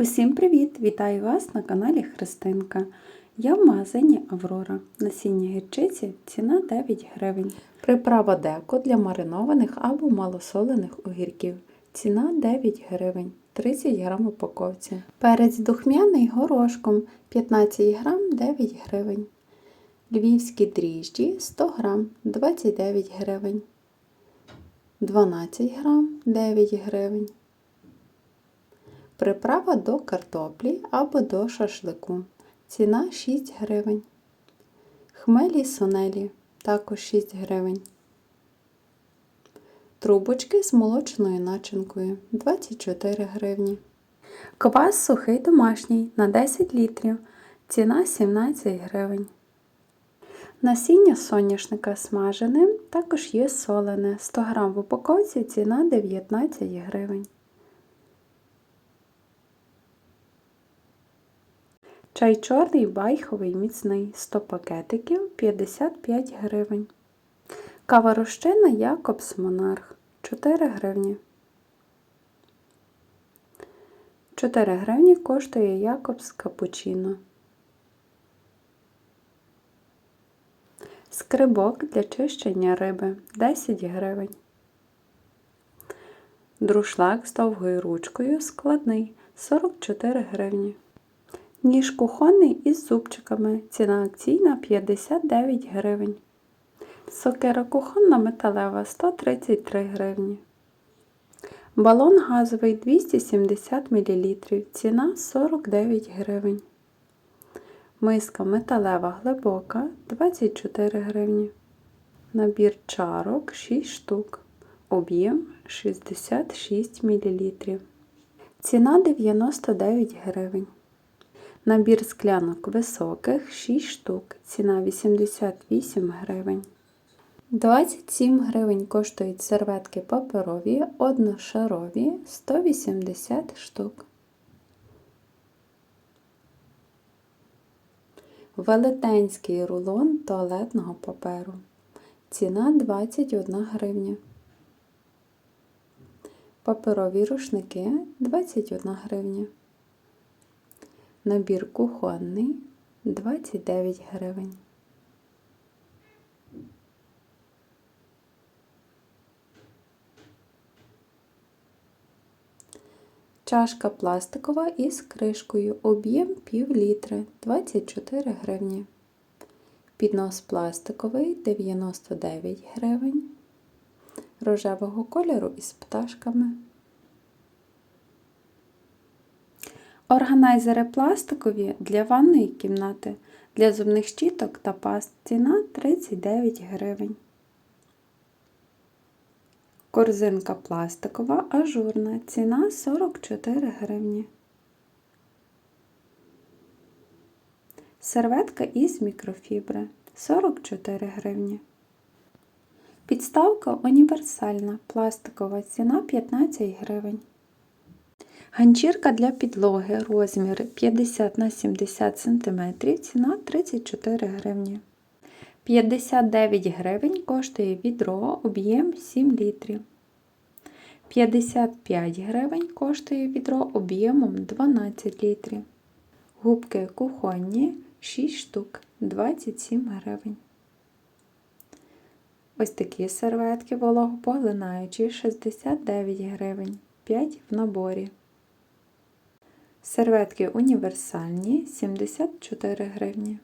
Усім привіт! Вітаю вас на каналі Христинка. Я в магазині Аврора. Насіння гірчиці ціна 9 гривень. Приправа деко для маринованих або малосолених огірків. Ціна 9 гривень. 30 грам упаковці. Перець духмяний горошком 15 грам 9 гривень. Львівські дріжджі 100 грам 29 гривень. 12 грам 9 гривень. Приправа до картоплі або до шашлику. Ціна 6 гривень. Хмелі сонелі також 6 гривень. Трубочки з молочною начинкою 24 гривні. Квас сухий домашній на 10 літрів. Ціна 17 гривень. Насіння соняшника смажене також є солене. 100 грам в упаковці ціна 19 гривень. Чай чорний байховий міцний 100 пакетиків 55 гривень. Кава розчинна Якобс Монарх 4 гривні. 4 гривні коштує Якобс Капучино. Скрибок для чищення риби 10 гривень. Друшлак з довгою ручкою складний 44 гривні. Ніж кухонний із зубчиками. Ціна акційна 59 гривень. Сокира кухонна металева 133 гривні. Балон газовий 270 мл. Ціна 49 гривень. Миска металева глибока 24 гривні. Набір чарок 6 штук. Об'єм 66 мл. Ціна 99 гривень. Набір склянок високих 6 штук. Ціна 88 гривень. 27 гривень коштують серветки паперові, одношарові 180 штук. Велетенський рулон туалетного паперу. Ціна 21 гривня. Паперові рушники 21 гривня. Набір кухонний 29 гривень. Чашка пластикова із кришкою. Об'єм пів літри 24 гривні. Піднос пластиковий 99 гривень. Рожевого кольору із пташками. Органайзери пластикові для ванної кімнати, для зубних щіток та паст. Ціна 39 гривень. Корзинка пластикова, ажурна. Ціна 44 гривні. Серветка із мікрофібри 44 гривні. Підставка універсальна, пластикова ціна 15 гривень. Ганчірка для підлоги розмір 50 на 70 см, ціна 34 гривні. 59 гривень коштує відро об'єм 7 літрів. 55 гривень коштує відро об'ємом 12 літрів. Губки кухонні 6 штук 27 гривень. Ось такі серветки вологопоглинаючі 69 гривень, 5 в наборі. Серветки універсальні 74 гривні.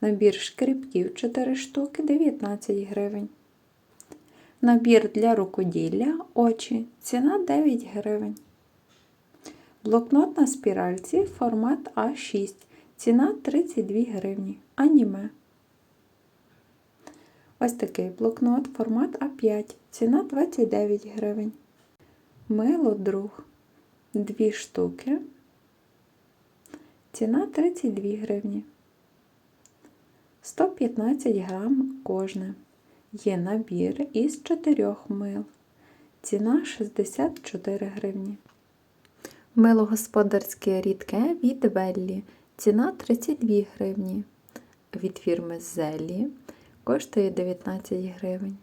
Набір шкребків 4 штуки 19 гривень. Набір для рукоділля очі. Ціна 9 гривень. Блокнот на спіральці формат А6. Ціна 32 гривні. Аніме. Ось такий блокнот формат А5. Ціна 29 гривень. Мило друг. Дві штуки. Ціна 32 гривні. 115 грам кожне. Є набір із 4 мил. Ціна 64 гривні. Мило господарське рідке від Веллі. Ціна 32 гривні. Від фірми Зелі коштує 19 гривень.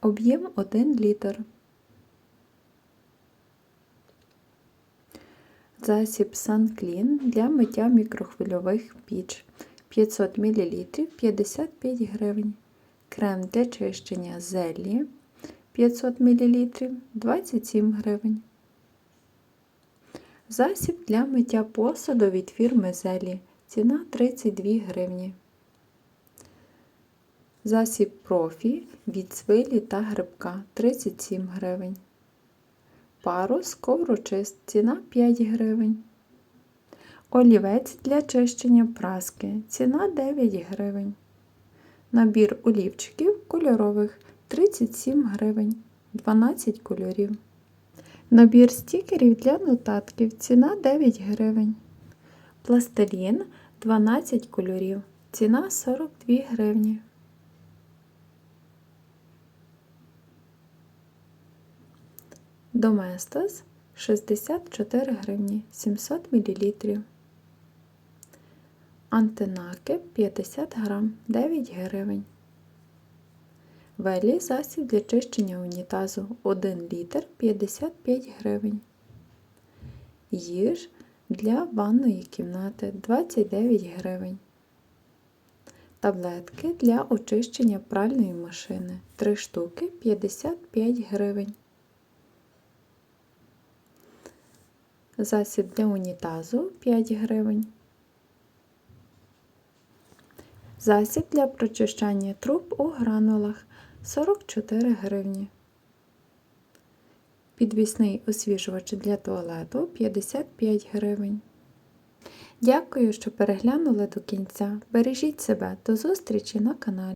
Об'єм 1 літр. Засіб Санклін для миття мікрохвильових піч 500 мл 55 гривень. Крем для чищення зелі 500 мл 27 гривень. Засіб для миття посуду від фірми Зелі. Ціна 32 гривні. Засіб профі від свилі та грибка 37 гривень. Парус коврочист ціна 5 гривень. Олівець для чищення праски ціна 9 гривень. Набір олівчиків кольорових 37 гривень, 12 кольорів. Набір стікерів для нотатків ціна 9 гривень. Пластилін 12 кольорів. Ціна 42 гривні. Доместос 64 гривні 700 мл. Антинаки 50 грам 9 гривень. Велі засіб для чищення унітазу 1 літр 55 гривень. Їж для ванної кімнати 29 гривень. Таблетки для очищення пральної машини 3 штуки 55 гривень. Засіб для унітазу 5 гривень. Засіб для прочищання труб у гранулах 44 гривні. Підвісний освіжувач для туалету 55 гривень. Дякую, що переглянули до кінця. Бережіть себе. До зустрічі на каналі.